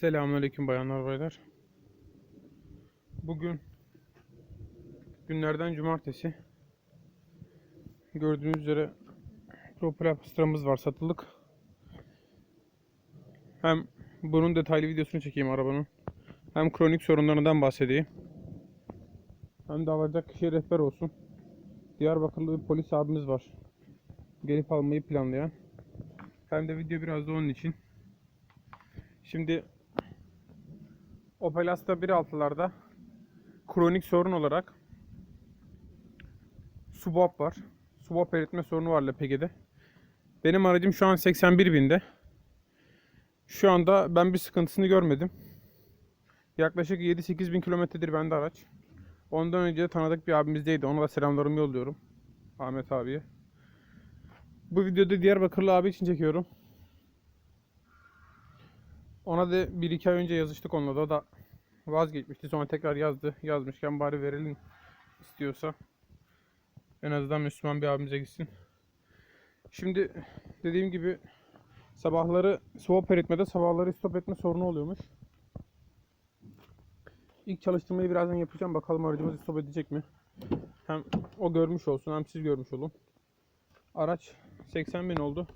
Selamünaleyküm bayanlar baylar. Bugün günlerden cumartesi. Gördüğünüz üzere Propel pastramız var satılık. Hem bunun detaylı videosunu çekeyim arabanın. Hem kronik sorunlarından bahsedeyim. Hem de alacak kişiye rehber olsun. Diyarbakırlı bir polis abimiz var. Gelip almayı planlayan. Hem de video biraz da onun için. Şimdi Opel Astra 1.6'larda kronik sorun olarak subap var. Subap eritme sorunu var LPG'de. Benim aracım şu an 81 binde. Şu anda ben bir sıkıntısını görmedim. Yaklaşık 7-8 bin kilometredir bende araç. Ondan önce de tanıdık bir abimizdeydi. Ona da selamlarımı yolluyorum. Ahmet abiye. Bu videoda Diyarbakırlı abi için çekiyorum. Ona da 1-2 ay önce yazıştık onunla da da vazgeçmişti. Sonra tekrar yazdı. Yazmışken bari verelim istiyorsa. En azından Müslüman bir abimize gitsin. Şimdi dediğim gibi sabahları swap etmede sabahları stop etme sorunu oluyormuş. İlk çalıştırmayı birazdan yapacağım. Bakalım aracımız stop edecek mi? Hem o görmüş olsun hem siz görmüş olun. Araç 80 bin oldu.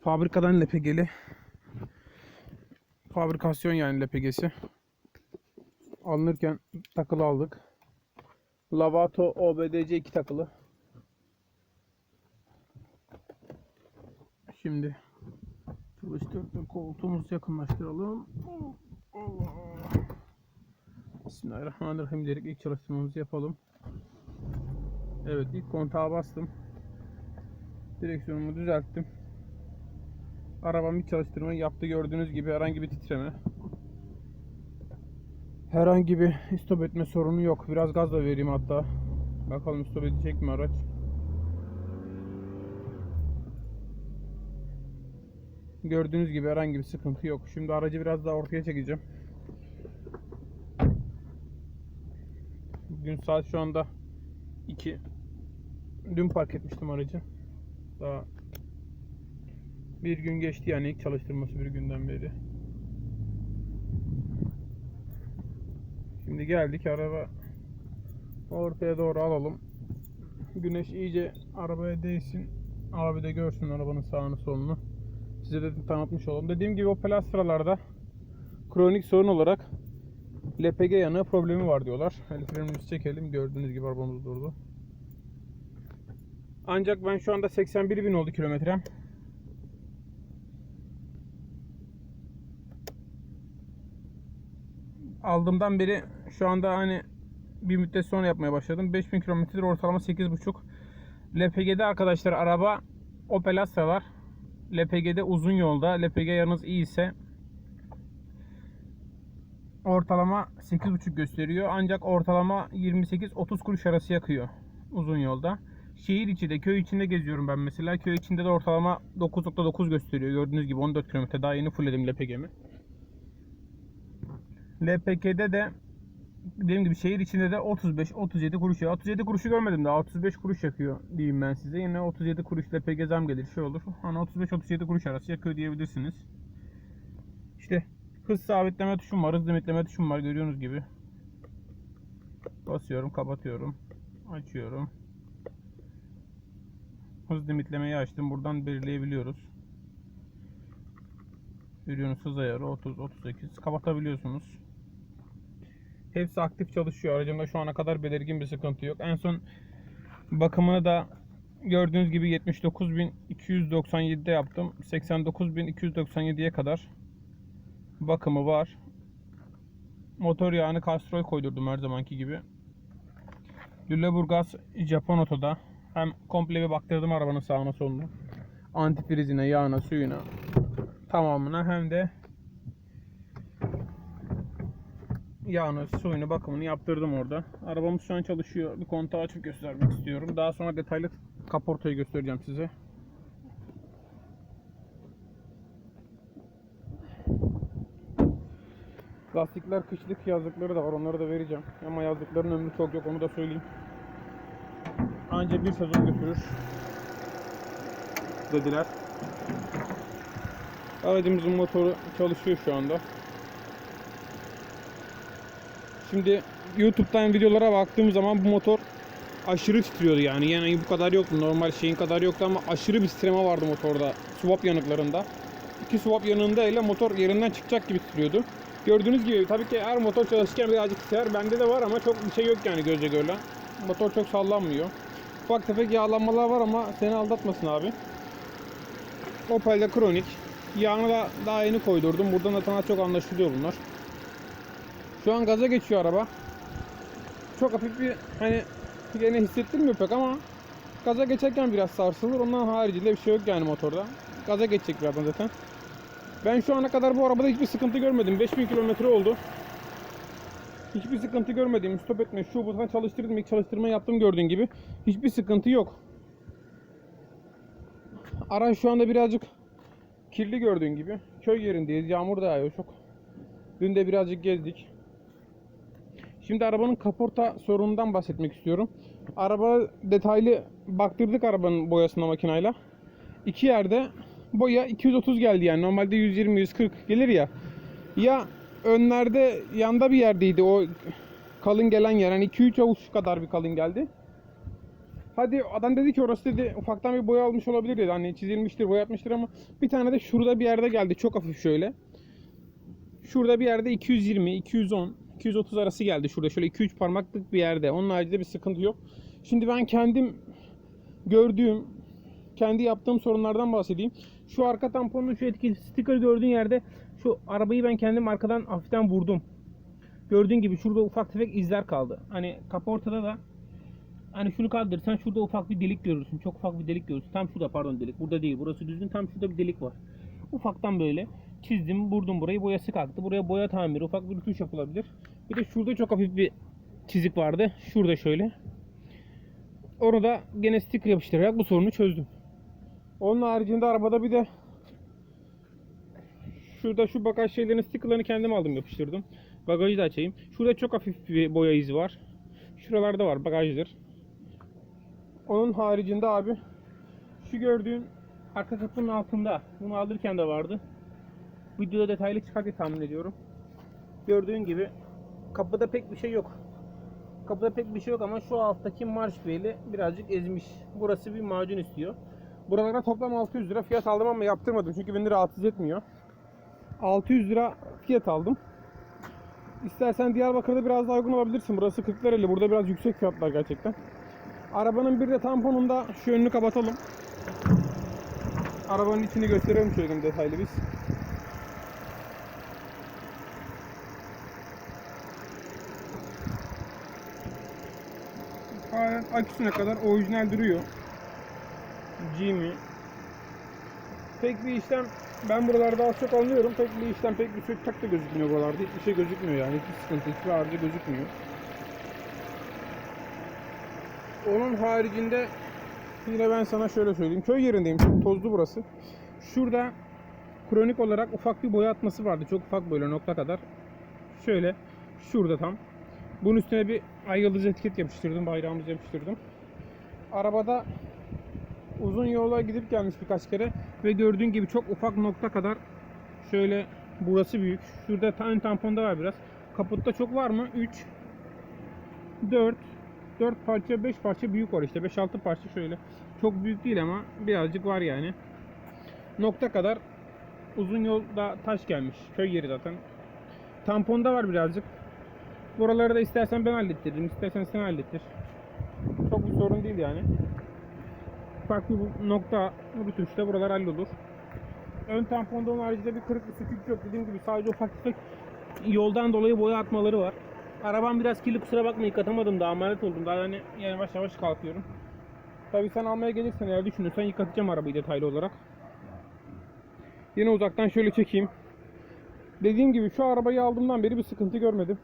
Fabrikadan LPG'li fabrikasyon yani LPG'si. Alınırken takılı aldık. Lavato OBDC 2 takılı. Şimdi çalıştırdık koltuğumuzu yakınlaştıralım. Allah. Bismillahirrahmanirrahim dedik ilk çalıştırmamızı yapalım. Evet ilk kontağa bastım. Direksiyonumu düzelttim. Arabam bir çalıştırma yaptı gördüğünüz gibi herhangi bir titreme. Herhangi bir stop etme sorunu yok. Biraz gaz da vereyim hatta. Bakalım stop edecek mi araç. Gördüğünüz gibi herhangi bir sıkıntı yok. Şimdi aracı biraz daha ortaya çekeceğim. Bugün saat şu anda 2. Dün park etmiştim aracı. Daha bir gün geçti yani ilk çalıştırması bir günden beri. Şimdi geldik araba ortaya doğru alalım. Güneş iyice arabaya değsin. Abi de görsün arabanın sağını solunu. Size de tanıtmış olalım. Dediğim gibi Opel Astra'larda kronik sorun olarak LPG yanığı problemi var diyorlar. El çekelim. Gördüğünüz gibi arabamız durdu. Ancak ben şu anda 81 bin oldu kilometrem. Aldığımdan beri şu anda hani bir müddet sonra yapmaya başladım. 5000 kilometredir ortalama 8.5. LPG'de arkadaşlar araba Opel Astra'lar. LPG'de uzun yolda LPG yanınız iyi ise ortalama 8.5 gösteriyor. Ancak ortalama 28-30 kuruş arası yakıyor uzun yolda. Şehir içi de köy içinde geziyorum ben mesela. Köy içinde de ortalama 9.9 gösteriyor. Gördüğünüz gibi 14 kilometre daha yeni fullledim LPG'mi. LPG'de de dediğim gibi şehir içinde de 35 37 kuruş ya. 37 kuruşu görmedim daha 35 kuruş yakıyor diyeyim ben size. Yine 37 kuruş LPG zam gelir şey olur. Hani 35 37 kuruş arası yakıyor diyebilirsiniz. İşte hız sabitleme tuşum var, hız limitleme tuşum var görüyorsunuz gibi. Basıyorum, kapatıyorum. Açıyorum. Hız limitlemeyi açtım. Buradan belirleyebiliyoruz. Görüyorsunuz hız ayarı 30 38 kapatabiliyorsunuz. Hepsi aktif çalışıyor. Aracımda şu ana kadar belirgin bir sıkıntı yok. En son bakımını da gördüğünüz gibi 79.297'de yaptım. 89.297'ye kadar bakımı var. Motor yağını Castrol koydurdum her zamanki gibi. Lüleburgaz Japon Oto'da hem komple bir baktırdım arabanın sağına soluna. Antifrizine, yağına, suyuna tamamına hem de yağını, suyunu, bakımını yaptırdım orada. Arabamız şu an çalışıyor. Bir kontağı açıp göstermek istiyorum. Daha sonra detaylı kaportayı göstereceğim size. Lastikler kışlık yazlıkları da var. Onları da vereceğim. Ama yazlıkların ömrü çok yok. Onu da söyleyeyim. Anca bir sezon götürür. Dediler. Aracımızın motoru çalışıyor şu anda. Şimdi YouTube'dan videolara baktığım zaman bu motor aşırı titriyordu yani. Yani bu kadar yoktu. Normal şeyin kadar yoktu ama aşırı bir titreme vardı motorda. Swap yanıklarında. İki swap yanığında ile motor yerinden çıkacak gibi titriyordu. Gördüğünüz gibi tabii ki her motor çalışırken birazcık titrer. Bende de var ama çok bir şey yok yani gözle görülen. Motor çok sallanmıyor. Ufak tefek yağlanmalar var ama seni aldatmasın abi. Opel'de kronik. Yağını da daha yeni koydurdum. Buradan da çok anlaşılıyor bunlar. Şu an gaza geçiyor araba. Çok hafif bir hani gene hissettirmiyor pek ama gaza geçerken biraz sarsılır. Ondan haricinde bir şey yok yani motorda. Gaza geçecek birazdan zaten. Ben şu ana kadar bu arabada hiçbir sıkıntı görmedim. 5000 kilometre oldu. Hiçbir sıkıntı görmedim. Stop etme, şu bu çalıştırdım. İlk çalıştırma yaptım gördüğün gibi. Hiçbir sıkıntı yok. Araç şu anda birazcık kirli gördüğün gibi. Köy yerindeyiz. Yağmur da yağıyor çok. Dün de birazcık gezdik. Şimdi arabanın kaporta sorunundan bahsetmek istiyorum. Araba detaylı baktırdık arabanın boyasına makinayla. İki yerde boya 230 geldi yani. Normalde 120-140 gelir ya. Ya önlerde yanda bir yerdeydi o kalın gelen yer. Yani 2-3 avuç kadar bir kalın geldi. Hadi adam dedi ki orası dedi ufaktan bir boya almış olabilir dedi. Hani çizilmiştir, boyatmıştır ama bir tane de şurada bir yerde geldi. Çok hafif şöyle. Şurada bir yerde 220, 210, 230 arası geldi şurada. Şöyle 2-3 parmaklık bir yerde. Onun haricinde bir sıkıntı yok. Şimdi ben kendim gördüğüm, kendi yaptığım sorunlardan bahsedeyim. Şu arka tamponun şu etkili sticker gördüğün yerde şu arabayı ben kendim arkadan hafiften vurdum. Gördüğün gibi şurada ufak tefek izler kaldı. Hani kaportada da hani şunu kaldırırsan şurada ufak bir delik görürsün. Çok ufak bir delik görürsün. Tam şurada pardon delik. Burada değil. Burası düzgün. Tam şurada bir delik var. Ufaktan böyle çizdim, vurdum burayı. Boyası kalktı. Buraya boya tamiri, ufak bir tuş yapılabilir. Bir de şurada çok hafif bir çizik vardı. Şurada şöyle. Orada gene sticker yapıştırarak bu sorunu çözdüm. Onun haricinde arabada bir de şurada şu bagaj şeylerin stickerlarını kendim aldım yapıştırdım. Bagajı da açayım. Şurada çok hafif bir boya izi var. Şuralarda var bagajdır. Onun haricinde abi şu gördüğün arka kapının altında bunu alırken de vardı. Videoda detaylı çıkar diye tahmin ediyorum. Gördüğün gibi kapıda pek bir şey yok. Kapıda pek bir şey yok ama şu alttaki marş beyli birazcık ezmiş. Burası bir macun istiyor. Buralara toplam 600 lira fiyat aldım ama yaptırmadım çünkü beni rahatsız etmiyor. 600 lira fiyat aldım. İstersen Diyarbakır'da biraz daha uygun olabilirsin. Burası 40 lirayla. Burada biraz yüksek fiyatlar gerçekten. Arabanın bir de tamponunda şu önünü kapatalım. Arabanın içini gösterelim şöyle detaylı biz. Aküsüne kadar orijinal duruyor. Jimmy. Pek bir işlem ben buralarda az çok anlıyorum. Pek bir işlem pek bir söktak da gözükmüyor buralarda. Hiçbir şey gözükmüyor yani. Hiçbir sıkıntı, hiçbir arıza gözükmüyor. Onun haricinde yine ben sana şöyle söyleyeyim. Köy yerindeyim. Çok tozlu burası. Şurada kronik olarak ufak bir boya atması vardı. Çok ufak böyle nokta kadar. Şöyle şurada tam. Bunun üstüne bir ay yıldız etiket yapıştırdım. Bayrağımızı yapıştırdım. Arabada uzun yola gidip gelmiş birkaç kere ve gördüğün gibi çok ufak nokta kadar şöyle burası büyük. Şurada ön tamponda var biraz. Kaputta çok var mı? 3 4 4 parça 5 parça büyük var işte. 5-6 parça şöyle. Çok büyük değil ama birazcık var yani. Nokta kadar uzun yolda taş gelmiş. Köy yeri zaten. Tamponda var birazcık. Buraları da istersen ben hallettiririm. istersen sen hallettir. Çok bir sorun değil yani. Farklı bir nokta rütuşta buralar hallolur. Ön tamponda onun haricinde bir kırık bir sökük yok. Dediğim gibi sadece ufak tefek yoldan dolayı boya atmaları var. Arabam biraz kirli kusura bakma yıkatamadım daha amanet oldum. Daha yani yavaş yavaş kalkıyorum. Tabi sen almaya gelirsen eğer düşünürsen yıkatacağım arabayı detaylı olarak. Yine uzaktan şöyle çekeyim. Dediğim gibi şu arabayı aldığımdan beri bir sıkıntı görmedim.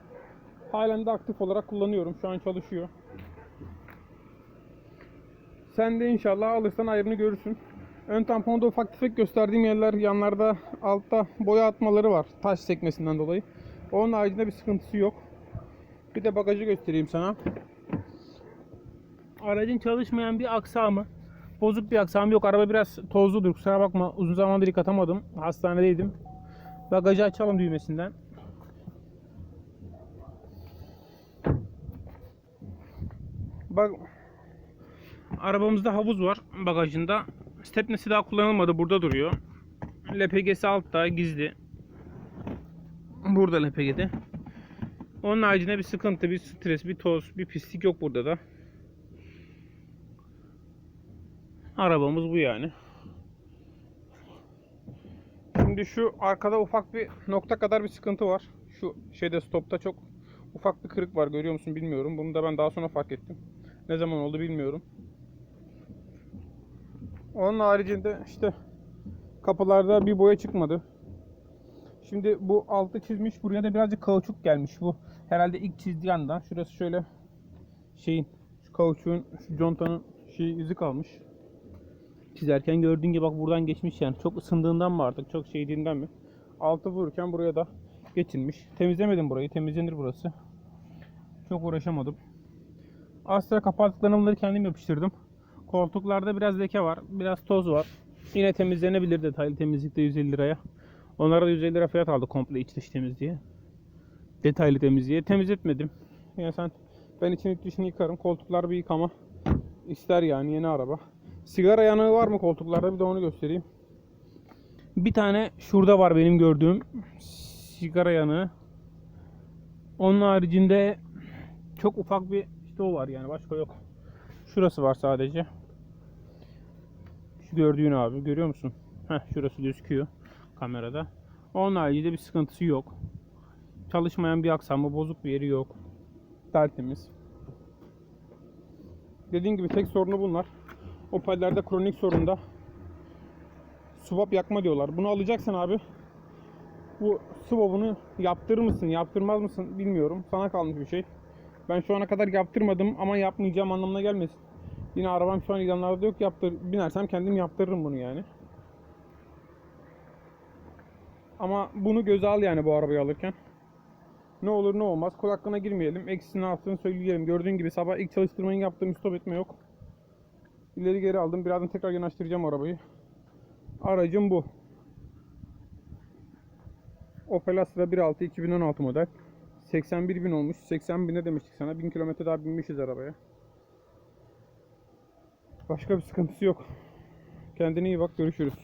Halen de aktif olarak kullanıyorum. Şu an çalışıyor. Sen de inşallah alırsan ayrını görürsün. Ön tamponda ufak tefek gösterdiğim yerler yanlarda altta boya atmaları var. Taş sekmesinden dolayı. Onun haricinde bir sıkıntısı yok. Bir de bagajı göstereyim sana. Aracın çalışmayan bir aksamı. Bozuk bir aksamı yok. Araba biraz tozludur. Kusura bakma. Uzun zamandır yıkatamadım. Hastanedeydim. Bagajı açalım düğmesinden. Bak arabamızda havuz var bagajında. Stepnesi daha kullanılmadı. Burada duruyor. LPG'si altta gizli. Burada LPG'de. Onun haricinde bir sıkıntı, bir stres, bir toz, bir pislik yok burada da. Arabamız bu yani. Şimdi şu arkada ufak bir nokta kadar bir sıkıntı var. Şu şeyde stopta çok ufak bir kırık var görüyor musun bilmiyorum. Bunu da ben daha sonra fark ettim. Ne zaman oldu bilmiyorum. Onun haricinde işte kapılarda bir boya çıkmadı. Şimdi bu altı çizmiş. Buraya da birazcık kauçuk gelmiş. Bu herhalde ilk çizdiği anda. Şurası şöyle şeyin şu kauçuğun şu contanın şey izi kalmış. Çizerken gördüğün gibi bak buradan geçmiş yani. Çok ısındığından mı artık çok şeydiğinden mi? Altı vururken buraya da geçilmiş. Temizlemedim burayı. Temizlenir burası. Çok uğraşamadım. Astra kapattıklarını bunları kendim yapıştırdım. Koltuklarda biraz leke var. Biraz toz var. Yine temizlenebilir detaylı temizlikte 150 liraya. Onlara da 150 lira fiyat aldı komple iç dış temizliğe. Detaylı temizliğe. Temizletmedim. Yani sen ben için iç dışını yıkarım. Koltuklar bir yıkama ister yani yeni araba. Sigara yanığı var mı koltuklarda bir de onu göstereyim. Bir tane şurada var benim gördüğüm sigara yanığı. Onun haricinde çok ufak bir işte o var yani başka yok. Şurası var sadece. Şu gördüğün abi görüyor musun? Heh şurası gözüküyor kamerada. Onun haricinde bir sıkıntısı yok. Çalışmayan bir aksamı, bozuk bir yeri yok. Tertemiz. Dediğim gibi tek sorunu bunlar. Opel'lerde kronik sorunda swap yakma diyorlar. Bunu alacaksın abi. Bu swap'ını yaptırır mısın, yaptırmaz mısın bilmiyorum. Sana kalmış bir şey. Ben şu ana kadar yaptırmadım ama yapmayacağım anlamına gelmesin. Yine arabam şu an ilanlarda yok. Yaptır, binersem kendim yaptırırım bunu yani. Ama bunu göze al yani bu arabayı alırken. Ne olur ne olmaz. Kol hakkına girmeyelim. Eksisini altını söyleyelim. Gördüğün gibi sabah ilk çalıştırmayı yaptığım stop etme yok. İleri geri aldım. Birazdan tekrar yanaştıracağım arabayı. Aracım bu. Opel Astra 1.6 2016 model. 81 bin olmuş. 80 bine demiştik sana. 1000 kilometre daha binmişiz arabaya. Başka bir sıkıntısı yok. Kendine iyi bak. Görüşürüz.